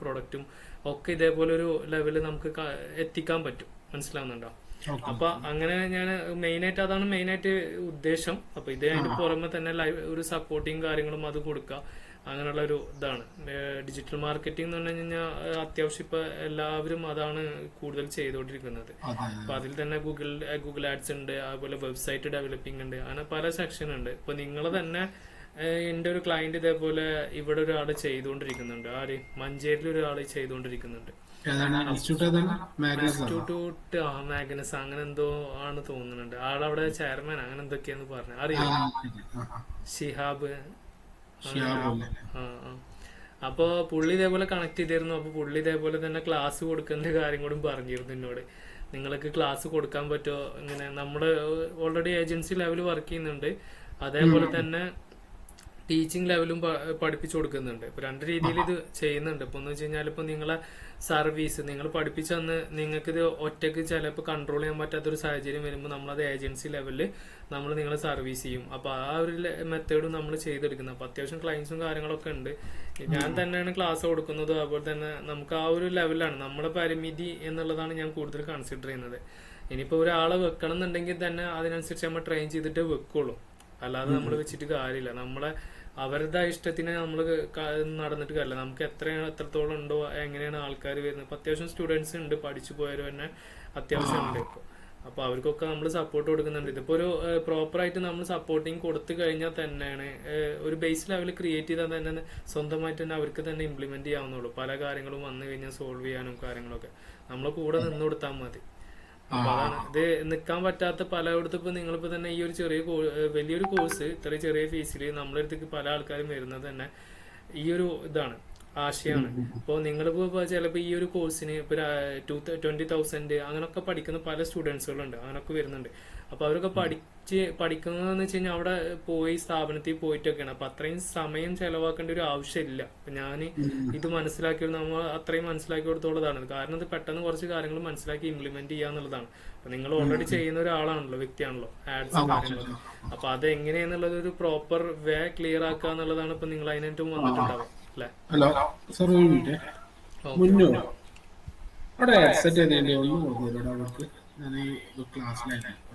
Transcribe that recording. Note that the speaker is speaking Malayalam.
പ്രൊഡക്റ്റും ഒക്കെ ഇതേപോലെ ഒരു ലെവലിൽ നമുക്ക് എത്തിക്കാൻ പറ്റും. മനസ്സിലാവുന്നുണ്ടോ? അപ്പൊ അങ്ങനെ ഞാൻ മെയിൻ ആയിട്ട് അതാണ് മെയിൻ ആയിട്ട് ഉദ്ദേശം. അപ്പൊ ഇത് അതിന്റെ പുറമെ തന്നെ ലൈവ് ഒരു സപ്പോർട്ടിങ് കാര്യങ്ങളും അത് കൊടുക്കുക അങ്ങനെയുള്ള ഒരു ഇതാണ് ഡിജിറ്റൽ മാർക്കറ്റിംഗ് എന്ന് പറഞ്ഞു കഴിഞ്ഞാൽ അത്യാവശ്യം ഇപ്പൊ എല്ലാവരും അതാണ് കൂടുതൽ ചെയ്തുകൊണ്ടിരിക്കുന്നത് അപ്പൊ അതിൽ തന്നെ ഗൂഗിൾ ഗൂഗിൾ ആഡ്സ് ഉണ്ട് അതുപോലെ വെബ്സൈറ്റ് ഡെവലപ്പിംഗ് ഉണ്ട് അങ്ങനെ പല സെക്ഷൻ ഉണ്ട്. ഇപ്പൊ നിങ്ങൾ തന്നെ എന്റെ ഒരു ക്ലയന്റ് ഇതേപോലെ ഇവിടെ ഒരാൾ ചെയ്തുകൊണ്ടിരിക്കുന്നുണ്ട്. ആര്? മഞ്ചേരിയിൽ ഒരാൾ ചെയ്തുകൊണ്ടിരിക്കുന്നുണ്ട്. ഇൻസ്റ്റിറ്റ്യൂട്ട് ആ മാഗ്നസ് അങ്ങനെ എന്തോ ആണ് തോന്നുന്നുണ്ട്. ആളവിടെ ചെയർമാൻ അങ്ങനെ എന്തൊക്കെയാന്ന് പറഞ്ഞു. അറിയാം. ഷിഹാബ്. അപ്പൊ പുള്ളി ഇതേപോലെ കണക്ട് ചെയ്തിരുന്നു. അപ്പൊ പുള്ളി ഇതേപോലെ തന്നെ ക്ലാസ് കൊടുക്കുന്ന കാര്യം കൂടി പറഞ്ഞിരുന്നു എന്നോട്. നിങ്ങൾക്ക് ക്ലാസ് കൊടുക്കാൻ പറ്റുമോ? ഇങ്ങനെ. നമ്മുടെ ഓൾറെഡി ഏജൻസി ലെവൽ വർക്ക് ചെയ്യുന്നുണ്ട്. അതേപോലെ തന്നെ ടീച്ചിങ് ലെവലും പഠിപ്പിച്ചു കൊടുക്കുന്നുണ്ട്. ഇപ്പൊ രണ്ട് രീതിയിൽ ഇത് ചെയ്യുന്നുണ്ട്. ഇപ്പൊ എന്ന് വെച്ച് കഴിഞ്ഞാൽ ഇപ്പൊ നിങ്ങളെ സർവീസ് നിങ്ങൾ പഠിപ്പിച്ചന്ന് നിങ്ങൾക്ക് ഇത് ഒറ്റയ്ക്ക് ചിലപ്പോൾ കൺട്രോൾ ചെയ്യാൻ പറ്റാത്തൊരു സാഹചര്യം വരുമ്പോൾ നമ്മളത് ഏജൻസി ലെവലിൽ നമ്മൾ നിങ്ങളെ സർവീസ് ചെയ്യും. അപ്പൊ ആ ഒരു മെത്തേഡും നമ്മൾ ചെയ്തെടുക്കുന്നത്. അപ്പൊ അത്യാവശ്യം ക്ലയൻസും കാര്യങ്ങളൊക്കെ ഉണ്ട്. ഞാൻ തന്നെയാണ് ക്ലാസ് കൊടുക്കുന്നത് അതുപോലെ തന്നെ നമുക്ക് ആ ഒരു ലെവലാണ് നമ്മുടെ പരിമിതി എന്നുള്ളതാണ് ഞാൻ കൂടുതൽ കൺസിഡർ ചെയ്യുന്നത്. ഇനിയിപ്പോ ഒരാളെ വെക്കണം എന്നുണ്ടെങ്കിൽ തന്നെ അതിനനുസരിച്ച് നമ്മൾ ട്രെയിൻ ചെയ്തിട്ട് വെക്കുള്ളൂ. അല്ലാതെ നമ്മൾ വെച്ചിട്ട് കാര്യമില്ല. നമ്മളെ അവരുടെ ഇഷ്ടത്തിന് നമ്മൾ നടന്നിട്ട് കാര്യമില്ല. നമുക്ക് എത്രയാണ് എത്രത്തോളം ഉണ്ടോ എങ്ങനെയാണ് ആൾക്കാർ വരുന്നത്. ഇപ്പൊ അത്യാവശ്യം സ്റ്റുഡൻസ് ഉണ്ട് പഠിച്ചു പോയവർ തന്നെ അത്യാവശ്യം ഉണ്ട് ഇപ്പൊ. അപ്പൊ അവർക്കൊക്കെ നമ്മൾ സപ്പോർട്ട് കൊടുക്കുന്നുണ്ട്. ഇതിപ്പോ ഒരു പ്രോപ്പർ ആയിട്ട് നമ്മൾ സപ്പോർട്ടിങ് കൊടുത്തു കഴിഞ്ഞാൽ തന്നെയാണ് ഒരു ബേസ് ലെവൽ ക്രിയേറ്റ് ചെയ്താൽ തന്നെ സ്വന്തമായിട്ട് തന്നെ അവർക്ക് തന്നെ ഇംപ്ലിമെന്റ് ചെയ്യാവുന്നുള്ളൂ പല കാര്യങ്ങളും വന്നു കഴിഞ്ഞാൽ സോൾവ് ചെയ്യാനും കാര്യങ്ങളൊക്കെ. നമ്മൾ കൂടെ നിന്ന് കൊടുത്താൽ മതി. അതാണ്. ഇത് നിക്കാൻ പറ്റാത്ത പലയിടത്തും ഇപ്പൊ നിങ്ങളിപ്പോ തന്നെ ഈ ഒരു ചെറിയ വലിയൊരു കോഴ്സ് ഇത്ര ചെറിയ ഫീസിൽ നമ്മളെ അടുത്തേക്ക് പല ആൾക്കാരും വരുന്നത് തന്നെ ഈ ഒരു ഇതാണ്. ആശയമാണ് ഇപ്പൊ നിങ്ങൾ ഇപ്പൊ ചിലപ്പോ ഈ ഒരു കോഴ്സിന് ഇപ്പൊ ടു ട്വന്റി തൗസൻഡ് അങ്ങനൊക്കെ പഠിക്കുന്ന പല സ്റ്റുഡൻസുകളുണ്ട് അങ്ങനൊക്കെ വരുന്നുണ്ട്. അപ്പൊ അവരൊക്കെ പഠിച്ച് പഠിക്കുന്നതെന്ന് വെച്ച് കഴിഞ്ഞാൽ അവിടെ പോയി സ്ഥാപനത്തിൽ പോയിട്ടൊക്കെയാണ്. അപ്പൊ അത്രയും സമയം ചെലവാക്കേണ്ട ഒരു ആവശ്യമില്ല. അപ്പൊ ഞാൻ ഇത് മനസ്സിലാക്കി നമ്മൾ അത്രയും മനസ്സിലാക്കി കൊടുത്തോളതാണ് കാരണം ഇത് പെട്ടെന്ന് കുറച്ച് കാര്യങ്ങൾ മനസ്സിലാക്കി ഇംപ്ലിമെന്റ് ചെയ്യാന്നുള്ളതാണ് അപ്പൊ നിങ്ങൾ ഓൾറെഡി ചെയ്യുന്ന ഒരാളാണല്ലോ വ്യക്തിയാണല്ലോ ആഡ്സ് കാര്യങ്ങളൊക്കെ. അപ്പൊ അത് എങ്ങനെയാന്നുള്ളത് ഒരു പ്രോപ്പർ വേ ക്ലിയർ ആക്കുക എന്നുള്ളതാണ് ഇപ്പൊ നിങ്ങൾ അതിനായിട്ടും വന്നിട്ടുണ്ടാവുക. അല്ലെ? ഹലോ. സാർ ഒരു മിനിറ്റ്. മുന്നോ? അവിടെ ഹെഡ്സെറ്റ് ഏതേണ്ടി ഒന്ന് നോക്കിയല്ലോ അവർക്ക് ഞാൻ ഈ ക്ലാസ്സിലായിരുന്നു